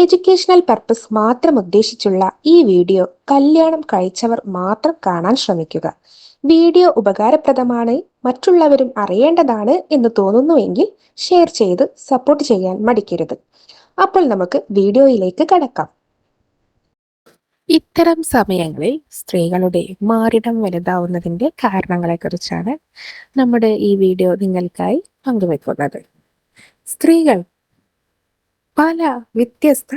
Educational purpose മാത്രം ഉദ്ദേശിച്ചുള്ള ഈ video കല്യാണം കഴിച്ചവർ മാത്രം കാണാൻ ശ്രമിക്കുക. വീഡിയോ ഉപകാരപ്രദമാണ് മറ്റുള്ളവരും അറിയേണ്ടതാണ് എന്ന് തോന്നുന്നുവെങ്കിൽ ഷെയർ ചെയ്ത് സപ്പോർട്ട് ചെയ്യാൻ മടിക്കരുത്. അപ്പോൾ നമുക്ക് വീഡിയോയിലേക്ക് കടക്കാം. ഇത്തരം സമയങ്ങളിൽ സ്ത്രീകളുടെ മാറിടം വലുതാവുന്നതിന്റെ കാരണങ്ങളെക്കുറിച്ചാണ് നമ്മുടെ ഈ വീഡിയോ നിങ്ങൾക്കായി പങ്കുവെക്കുന്നത്. സ്ത്രീകൾ പല വ്യത്യസ്ത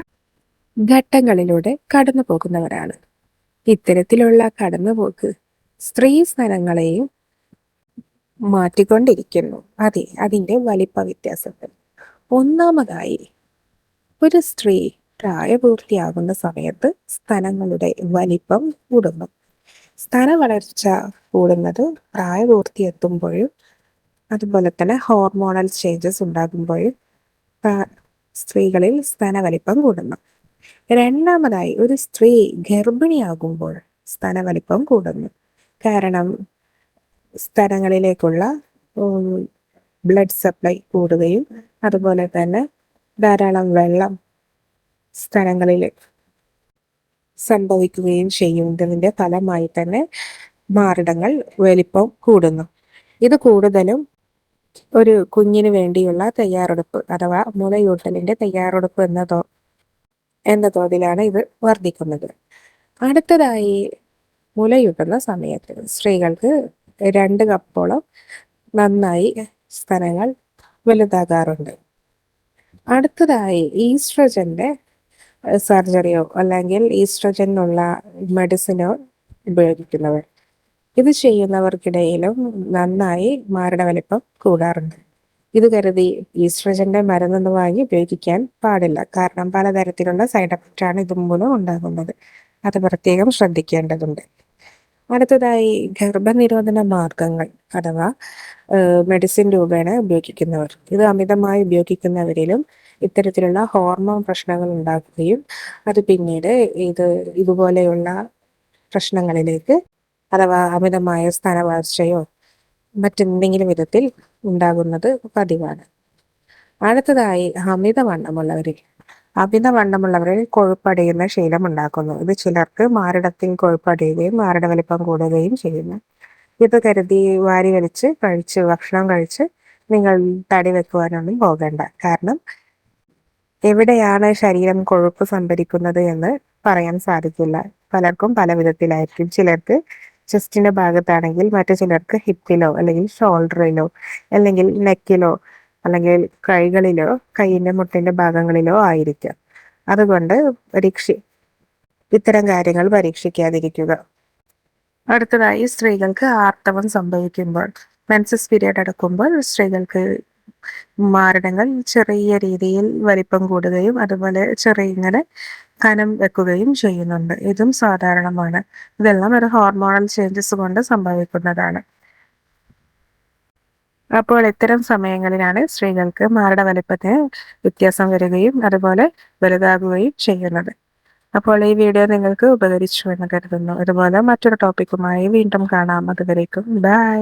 ഘട്ടങ്ങളിലൂടെ കടന്നു പോകുന്നവരാണ്. ഇത്തരത്തിലുള്ള കടന്നുപോക്ക് സ്ത്രീ സ്ഥലങ്ങളെയും മാറ്റിക്കൊണ്ടിരിക്കുന്നു. അതെ അതിന്റെ വലിപ്പ വ്യത്യാസത്തിൽ ഒന്നാമതായി ഒരു സ്ത്രീ പ്രായപൂർത്തിയാകുന്ന സമയത്ത് സ്ഥലങ്ങളുടെ വലിപ്പം കൂടുന്നു. സ്ഥല വളർച്ച കൂടുന്നത് പ്രായപൂർത്തി എത്തുമ്പോഴും അതുപോലെ തന്നെ ഹോർമോണൽ ചേഞ്ചസ് ഉണ്ടാകുമ്പോഴും സ്ത്രീകളിൽ സ്തനവലിപ്പം കൂടുന്നു. രണ്ടാമതായി ഒരു സ്ത്രീ ഗർഭിണിയാകുമ്പോൾ സ്തനവലിപ്പം കൂടുന്നു. കാരണം സ്ഥലങ്ങളിലേക്കുള്ള ബ്ലഡ് സപ്ലൈ കൂടുകയും അതുപോലെ തന്നെ ധാരാളം വെള്ളം സ്ഥലങ്ങളിൽ സംഭവിക്കുകയും ചെയ്യുന്നതിന്റെ ഫലമായി തന്നെ മാറിടങ്ങൾ വലിപ്പം കൂടുന്നു. ഇത് കൂടുതലും ഒരു കുഞ്ഞിന് വേണ്ടിയുള്ള തയ്യാറെടുപ്പ് അഥവാ മുലയൂട്ടലിന്റെ തയ്യാറെടുപ്പ് എന്നതോ എന്ന തോതിലാണ് ഇത് വർദ്ധിക്കുന്നത്. അടുത്തതായി മുലയൂട്ടുന്ന സമയത്ത് സ്ത്രീകൾക്ക് രണ്ട് കപ്പോളം നന്നായി സ്ഥലങ്ങൾ വലുതാകാറുണ്ട്. അടുത്തതായി ഈസ്ട്രജന്റെ സർജറിയോ അല്ലെങ്കിൽ ഈസ്ട്രജനുള്ള മെഡിസിനോ ഉപയോഗിക്കുന്നവർ. ഇത് ചെയ്യുന്നവർക്കിടയിലും നന്നായി വലിപ്പം കൂടാറുണ്ട്. ഇത് കരുതി ഈസ്ട്രജന്റെ മരുന്നൊന്നും വാങ്ങി ഉപയോഗിക്കാൻ പാടില്ല. കാരണം പലതരത്തിലുള്ള സൈഡ് എഫക്റ്റ് ആണ് ഇതുമൂലം ഉണ്ടാകുന്നത്. അത് പ്രത്യേകം ശ്രദ്ധിക്കേണ്ടതുണ്ട്. അടുത്തതായി ഗർഭനിരോധന മാർഗങ്ങൾ അഥവാ മെഡിസിൻ രൂപേണ ഉപയോഗിക്കുന്നവർ. ഇത് അമിതമായി ഉപയോഗിക്കുന്നവരിലും ഇത്തരത്തിലുള്ള ഹോർമോൺ പ്രശ്നങ്ങൾ ഉണ്ടാക്കുകയും അത് പിന്നീട് ഇത് ഇതുപോലെയുള്ള പ്രശ്നങ്ങളിലേക്ക് അഥവാ അമിതമായ സ്ഥാനവാർച്ചയോ മറ്റെന്തെങ്കിലും വിധത്തിൽ ഉണ്ടാകുന്നത് പതിവാണ്. അടുത്തതായി അമിതവണ്ണമുള്ളവരിൽ. അമിതവണ്ണമുള്ളവരിൽ കൊഴുപ്പടയുന്ന ശീലം ഉണ്ടാക്കുന്നു. ഇത് ചിലർക്ക് മാരടത്തിൽ കൊഴുപ്പടയുകയും മാരട വലിപ്പം കൂടുകയും ചെയ്യുന്നു. ഇത് കരുതി വാരി വലിച്ച് കഴിച്ച് ഭക്ഷണം കഴിച്ച് നിങ്ങൾ തടി വെക്കുവാനൊന്നും പോകണ്ട. കാരണം എവിടെയാണ് ശരീരം കൊഴുപ്പ് സംഭരിക്കുന്നത് എന്ന് പറയാൻ സാധിക്കില്ല. പലർക്കും പല വിധത്തിലായിരിക്കും. ചിലർക്ക് ചെസ്റ്റിന്റെ ഭാഗത്താണെങ്കിൽ മറ്റു ചിലർക്ക് ഹിപ്പിലോ അല്ലെങ്കിൽ ഷോൾഡറിലോ അല്ലെങ്കിൽ നെക്കിലോ അല്ലെങ്കിൽ കൈകളിലോ കൈയിന്റെ മുട്ടിന്റെ ഭാഗങ്ങളിലോ ആയിരിക്കാം. അതുകൊണ്ട് പരീക്ഷ ഇത്തരം കാര്യങ്ങൾ പരീക്ഷിക്കാതിരിക്കുക. അടുത്തതായി സ്ത്രീകൾക്ക് ആർത്തവം സംഭവിക്കുമ്പോൾ മെൻസസ് പീരീഡ് അടക്കുമ്പോൾ സ്ത്രീകൾക്ക് മാരടങ്ങൾ ചെറിയ രീതിയിൽ വലിപ്പം കൂടുകയും അതുപോലെ ചെറിയ ഇങ്ങനെ കനം വെക്കുകയും ചെയ്യുന്നുണ്ട്. ഇതും സാധാരണമാണ്. ഇതെല്ലാം ഒരു ഹോർമോണൽ ചേഞ്ചസ് കൊണ്ട് സംഭവിക്കുന്നതാണ്. അപ്പോൾ ഇത്തരം സമയങ്ങളിലാണ് സ്ത്രീകൾക്ക് മാരട വലിപ്പത്തിന് വ്യത്യാസം വരികയും അതുപോലെ വലുതാകുകയും ചെയ്യുന്നത്. അപ്പോൾ ഈ വീഡിയോ നിങ്ങൾക്ക് ഉപകരിച്ചു എന്ന് കരുതുന്നു. അതുപോലെ മറ്റൊരു ടോപ്പിക്കുമായി വീണ്ടും കാണാം. അതുവരേക്കും ബൈ